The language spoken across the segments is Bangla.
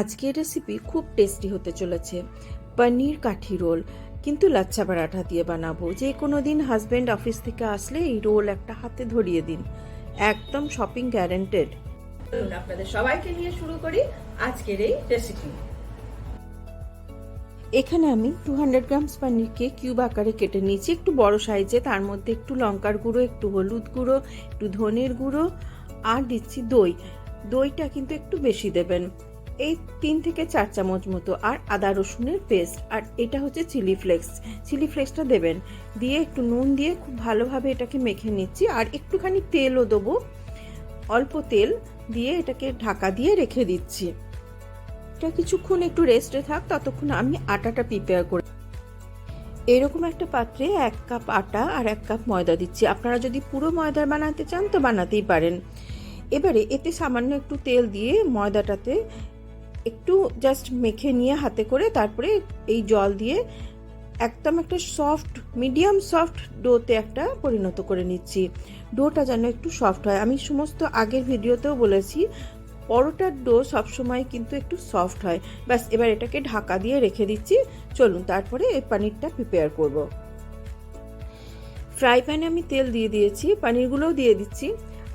আজকের রেসিপি খুব টেস্টি হতে চলেছে। পনির কাঠি রোল কিন্তু লাচ্ছা পরাঠা দিয়ে বানাবো। যে কোনো দিন হাজব্যান্ড অফিস থেকে আসলে এই রোল একটা হাতে ধরিয়ে দিন। একদম শপিং গ্যারেন্টেড আপনাদের সবাইকে নিয়ে শুরু করি আজকের এই রেসিপি এখানে আমি টু হান্ড্রেড গ্রামস পানিরকে কিউব আকারে কেটে নিয়েছি। একটু বড় সাইজে তার মধ্যে একটু লঙ্কার গুঁড়ো, একটু হলুদ গুঁড়ো, একটু ধনের গুঁড়ো, আর দিচ্ছি দই। দইটা কিন্তু একটু বেশি দেবেন। এই তিন থেকে চার চামচ মতো আর আদা রসুনের পেস্ট আর এটা হচ্ছে চিলি ফ্লেক্স চিলি ফ্লেক্সটা দেবেন। দিয়ে একটু নুন দিয়ে খুব ভালোভাবে এটাকে মেখে নিচ্ছি। আর একটুখানি তেলও দেবো। অল্প তেল দিয়ে এটাকে ঢাকা দিয়ে রেখে দিচ্ছি। এটা কিছুক্ষণ একটু রেস্টে থাক। ততক্ষণ আমি আটাটা প্রিপেয়ার করে এরকম একটা পাত্রে এক কাপ আটা আর এক কাপ ময়দা দিচ্ছি। আপনারা যদি পুরো ময়দার বানাতে চান তো বানাতেই পারেন। এবারে এতে সামান্য একটু তেল দিয়ে ময়দাটাতে একটু জাস্ট মেখে নিয়ে হাতে করে তারপরে এই জল দিয়ে একদম একটা সফট মিডিয়াম সফট ডোতে একটা পরিণত করে নিচ্ছি। ডোটা যেন একটু সফট হয়। আমি সমস্ত আগের ভিডিওতেও বলেছি, পরোটার ডো সবসময় কিন্তু একটু সফট হয়। ব্যাস, এবার এটাকে ঢাকা দিয়ে রেখে দিচ্ছি। চলুন, তারপরে এই পানিরটা প্রিপেয়ার করব। ফ্রাই প্যানে আমি তেল দিয়ে দিয়েছি, পানিরগুলোও দিয়ে দিচ্ছি।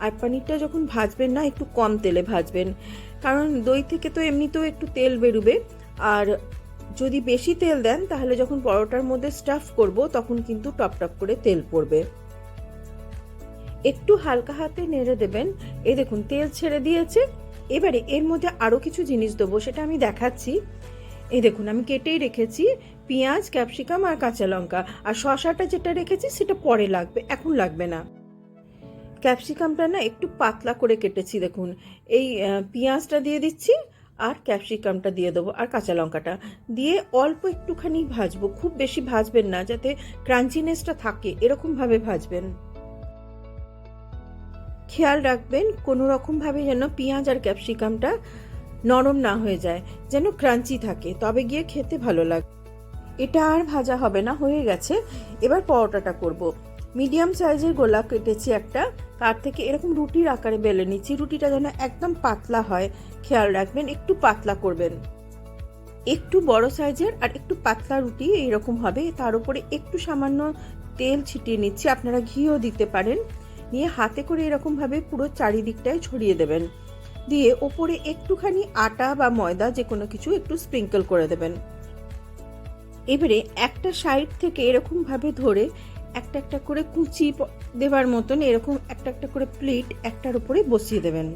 আর পানিরটা যখন ভাজবেন না, একটু কম তেলে ভাজবেন। কারণ দই থেকে তো এমনিতেও একটু তেল বেরোবে। আর যদি বেশি তেল দেন, তাহলে যখন পরোটার মধ্যে স্টাফ করব, তখন কিন্তু টপ টপ করে তেল পড়বে। একটু হালকা হাতে নেড়ে দেবেন। এই দেখুন, তেল ছেড়ে দিয়েছে। এবারে এর মধ্যে আরও কিছু জিনিস দেবো, সেটা আমি দেখাচ্ছি। এই দেখুন, আমি কেটেই রেখেছি পেঁয়াজ, ক্যাপসিকাম আর কাঁচা লঙ্কা। আর শশাটা যেটা রেখেছি, সেটা পরে লাগবে, এখন লাগবে না। ক্যাপসিকামটা না একটু পাতলা করে কেটেছি, দেখুন। এই পেঁয়াজটা দিয়ে দিচ্ছি আর ক্যাপসিকামটা দিয়ে দেবো আর কাঁচা লঙ্কাটা। দিয়ে অল্প একটুখানি ভাজবো, খুব বেশি ভাজবেন না, যাতে ক্রাঞ্চিনেসটা থাকে, এরকমভাবে ভাজবেন। খেয়াল রাখবেন, কোনো রকমভাবে যেন পেঁয়াজ আর ক্যাপসিকামটা নরম না হয়ে যায়, যেন ক্রাঞ্চি থাকে, তবে গিয়ে খেতে ভালো লাগে। এটা আর ভাজা হবে না, হয়ে গেছে। এবার পরোটাটা করব। মিডিয়াম সাইজের গোলাপ কেটেছি একটা তার থেকে এরকম রুটির আকারে বেলে নিচ্ছি রুটিটা যেন একদম পাতলা হয়, খেয়াল রাখবেন, একটু পাতলা করবেন। একটু বড় সাইজের আর একটু পাতলা রুটি এইরকম হবে, তার উপরে একটু সামান্য তেল ছিটিয়ে নিচ্ছি, আপনারা ঘিও দিতে পারেন। নিয়ে হাতে করে এরকমভাবে পুরো চারিদিকটায় ছড়িয়ে দেবেন। দিয়ে ওপরে একটুখানি আটা বা ময়দা যে কোনো কিছু একটু স্প্রিঙ্কল করে দেবেন। এবারে একটা সাইড থেকে এরকমভাবে ধরে একটা একটা করে কুচি দেবার মতন এরকম একটা একটা করে প্লেট একটার উপরে বসিয়ে দেবেন।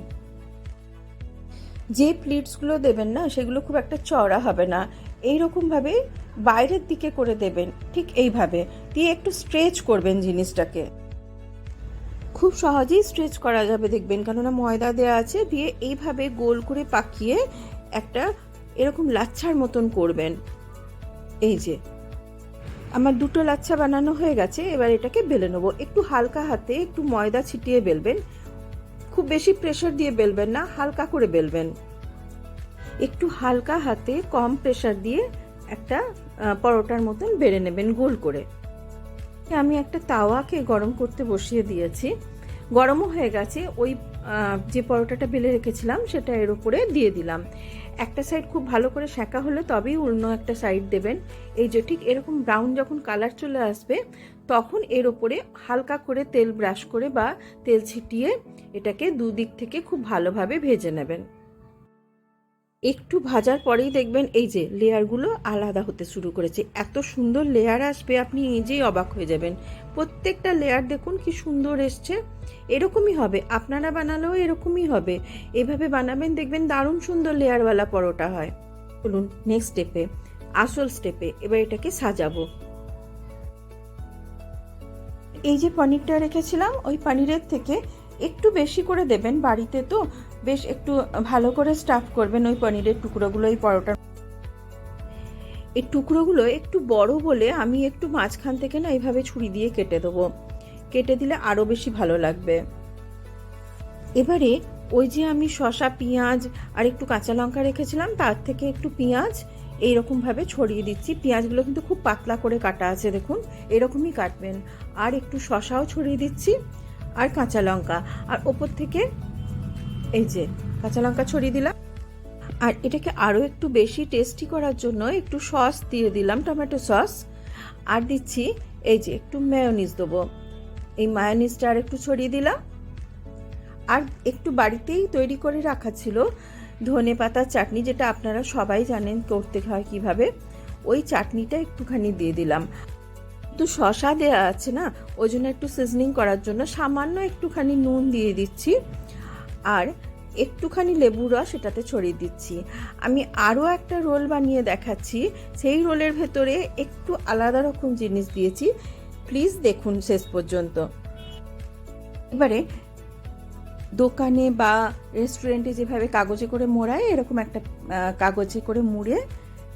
যে প্লেটসগুলো দেবেন না, সেগুলো খুব একটা চড়া হবে না। এইরকমভাবে বাইরের দিকে করে দেবেন, ঠিক এইভাবে। দিয়ে একটু স্ট্রেচ করবেন জিনিসটাকে। খুব সহজেই স্ট্রেচ করা যাবে দেখবেন, কেননা ময়দা দেওয়া আছে। দিয়ে এইভাবে গোল করে পাকিয়ে একটা এরকম লাচ্ছার মতন করবেন। এই যে আমার দুটো লাচ্ছা বানানো হয়ে গেছে, এবার এটাকে বেলে নেব। একটু হালকা হাতে একটু ময়দা ছিটিয়ে বেলবেন। খুব বেশি প্রেশার দিয়ে বেলবেন না, হালকা করে বেলবেন। একটু হালকা হাতে কম প্রেশার দিয়ে একটা পরোটার মতন বেড়ে নেবেন গোল করে। আমি একটা তাওয়াকে গরম করতে বসিয়ে দিয়েছি। গরমও হয়ে গেছে, ওই যে পরোটাটা বেলে রেখেছিলাম সেটা এর উপরে দিয়ে দিলাম। একটা সাইড খুব ভালো করে সেঁকা হলে তবেই অন্য একটা সাইড দেবেন। এই যে ঠিক এরকম ব্রাউন যখন কালার চলে আসবে, তখন এর ওপরে হালকা করে তেল ব্রাশ করে বা তেল ছিটিয়ে এটাকে দুদিক থেকে খুব ভালোভাবে ভেজে নেবেন। একটু ভাজার পরেই দেখবেন এই যে লেয়ারগুলো আলাদা হতে শুরু করেছে। এত সুন্দর লেয়ার আসবে, আপনি নিজেই অবাক হয়ে যাবেন। প্রত্যেকটা লেয়ার দেখুন কি সুন্দর এসছে। এরকমই হবে, আপনারা বানালেও এরকমই হবে। এভাবে বানাবেন, দেখবেন দারুণ সুন্দর লেয়ারওয়ালা পরোটা হয়। বলুন নেক্সট স্টেপে আসল স্টেপে এবার এটাকে সাজাবো। এই যে পনিরটা রেখেছিলাম, ওই পনিরের থেকে একটু বেশি করে দেবেন বাড়িতে তো। বেশ একটু ভালো করে স্টাফ করবেন ওই পনিরের টুকরোগুলো, এই পরোটার। এই টুকরোগুলো একটু বড় বলে আমি একটু মাঝখান থেকে না এইভাবে ছুরি দিয়ে কেটে দেবো। কেটে দিলে আরও বেশি ভালো লাগবে। এবারে ওই যে আমি শশা পেঁয়াজ আর একটু কাঁচা লঙ্কা রেখেছিলাম, তার থেকে একটু পেঁয়াজ এইরকমভাবে ছড়িয়ে দিচ্ছি। পেঁয়াজগুলো কিন্তু খুব পাতলা করে কাটা আছে, দেখুন, এরকমই কাটবেন। আর একটু শশাও ছড়িয়ে দিচ্ছি, আর কাঁচা লঙ্কা। আর ওপর থেকে এই যে, কাঁচা লঙ্কা ছড়িয়ে দিলাম। আর এটাকে আরও একটু বেশি টেস্টি করার জন্য একটু সস দিয়ে দিলাম টমেটো সস আর দিচ্ছি, এই যে, একটু মেয়োনিজ দেবো। এই মায়োনিজটা আর একটু ছড়িয়ে দিলাম। আর একটু বাড়িতেই তৈরি করে রাখা ছিল, ধনে পাতার চাটনি, যেটা আপনারা সবাই জানেন করতে হয় কীভাবে। ওই চাটনিটা একটুখানি দিয়ে দিলাম। তো শশা দেওয়া আছে না, ওই জন্য একটু সিজনিং করার জন্য সামান্য একটুখানি নুন দিয়ে দিচ্ছি। আর একটুখানি লেবু রস এটাতে ছড়িয়ে দিচ্ছি। আমি আরও একটা রোল বানিয়ে দেখাচ্ছি। সেই রোলের ভেতরে একটু আলাদা রকম জিনিস দিয়েছি। প্লিজ দেখুন শেষ পর্যন্ত। এবারে দোকানে বা রেস্টুরেন্টে যেভাবে কাগজে করে মোড়ায়, এরকম একটা কাগজে করে মুড়ে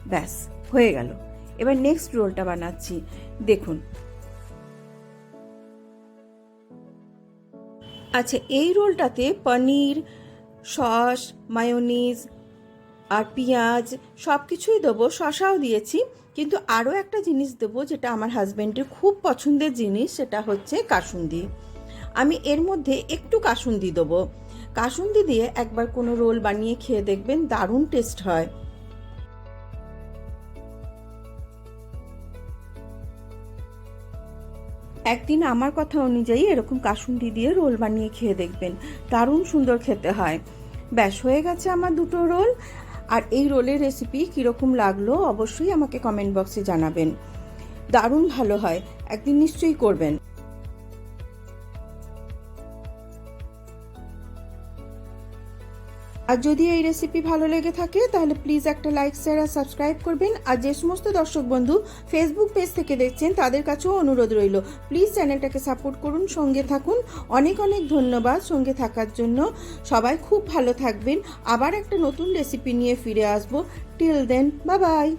ব্যাস, হয়ে গেল। এবার নেক্সট রোলটা বানাচ্ছি। দেখুন আচ্ছা এই রোলটাতে পনির, সস, মায়োনিজ আর পেঁয়াজ সব কিছুই দেবো। শশাও দিয়েছি, কিন্তু আরও একটা জিনিস দেবো যেটা আমার হাজব্যান্ডের খুব পছন্দের জিনিস, সেটা হচ্ছে কাসুন্দি। আমি এর মধ্যে একটু কাসুন্দি দেবো। কাসুন্দি দিয়ে একবার কোনো রোল বানিয়ে খেয়ে দেখবেন, দারুণ টেস্ট হয়। একদিন আমার কথা অনুযায়ী এরকম কাসুন্ডি দিয়ে রোল বানিয়ে খেয়ে দেখবেন। দারুণ সুন্দর খেতে হয়। ব্যাস, হয়ে গেছে আমার দুটো রোল। আর এই রোলের রেসিপি কীরকম লাগল অবশ্যই আমাকে কমেন্ট বক্সে জানাবেন। দারুণ ভালো হয়। একদিন নিশ্চয়ই করবেন। আর যদি এই রেসিপি ভালো লেগে থাকে, তাহলে প্লিজ একটা লাইক শেয়ার আর সাবস্ক্রাইব করবেন। আর যে সমস্ত দর্শক বন্ধু ফেসবুক পেজ থেকে দেখছেন, তাদের কাছেও অনুরোধ রইল। প্লিজ চ্যানেলটাকে সাপোর্ট করুন, সঙ্গে থাকুন। অনেক অনেক ধন্যবাদ সঙ্গে থাকার জন্য। সবাই খুব ভালো থাকবেন। আবার একটা নতুন রেসিপি নিয়ে ফিরে আসব। টিল দেন বা বাই